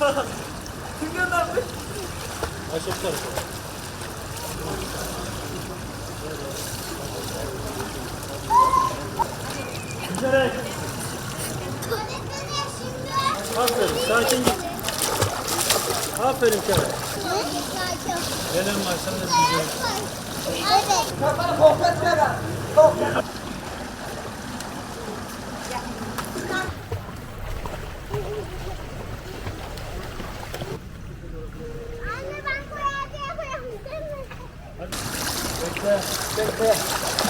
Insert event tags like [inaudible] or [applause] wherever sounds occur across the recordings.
[laughs] Kim göndermiş? Gülerek. Aferin. Sakin git. Aferin Kerem. Gelen var sana da güzel. Evet. ترتاح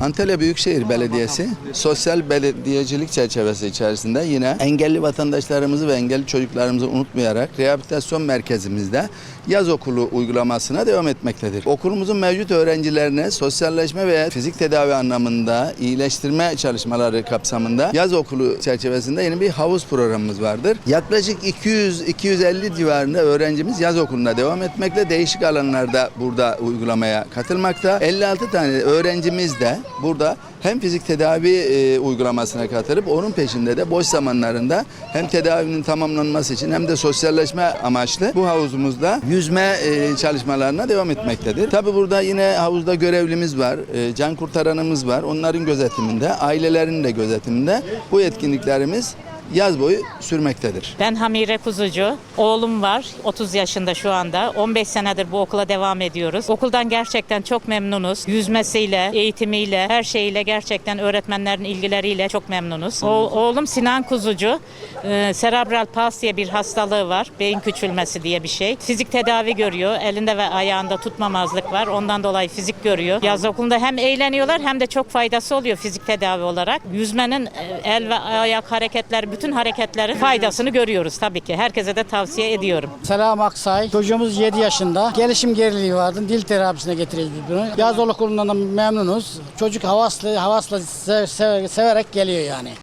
Antalya Büyükşehir Belediyesi sosyal belediyecilik çerçevesi içerisinde yine engelli vatandaşlarımızı ve engelli çocuklarımızı unutmayarak rehabilitasyon merkezimizde yaz okulu uygulamasına devam etmektedir. Okulumuzun mevcut öğrencilerine sosyalleşme ve fizik tedavi anlamında iyileştirme çalışmaları kapsamında yaz okulu çerçevesinde yeni bir havuz programımız vardır. Yaklaşık 200-250 civarında öğrencimiz yaz okuluna devam etmekle değişik alanlarda burada uygulamaya katılmakta. 56 tane öğrencimiz de burada hem fizik tedavi e, uygulamasına katılıp onun peşinde de boş zamanlarında hem tedavinin tamamlanması için hem de sosyalleşme amaçlı bu havuzumuzda yüzme e, çalışmalarına devam etmektedir. Tabi burada yine havuzda görevlimiz var, e, can kurtaranımız var. Onların gözetiminde, ailelerin de gözetiminde bu etkinliklerimiz yaz boyu sürmektedir. Ben Hamire Kuzucu. Oğlum var. 30 yaşında şu anda. 15 senedir bu okula devam ediyoruz. Okuldan gerçekten çok memnunuz. Yüzmesiyle, eğitimiyle, her şeyiyle gerçekten öğretmenlerin ilgileriyle çok memnunuz. O, oğlum Sinan Kuzucu. Ee, serebral pas diye bir hastalığı var. Beyin küçülmesi diye bir şey. Fizik tedavi görüyor. Elinde ve ayağında tutmamazlık var. Ondan dolayı fizik görüyor. Yaz okulunda hem eğleniyorlar hem de çok faydası oluyor fizik tedavi olarak. Yüzmenin e, el ve ayak hareketleri, bütün hareketlerin faydasını görüyoruz tabii ki. Herkese de tavsiye ediyorum. Selam Aksay. Çocuğumuz 7 yaşında. Gelişim geriliği vardı. Dil terapisine getireceğiz bunu. Yaz okulundan da memnunuz. Çocuk havaslı, havasla se- se- severek geliyor yani.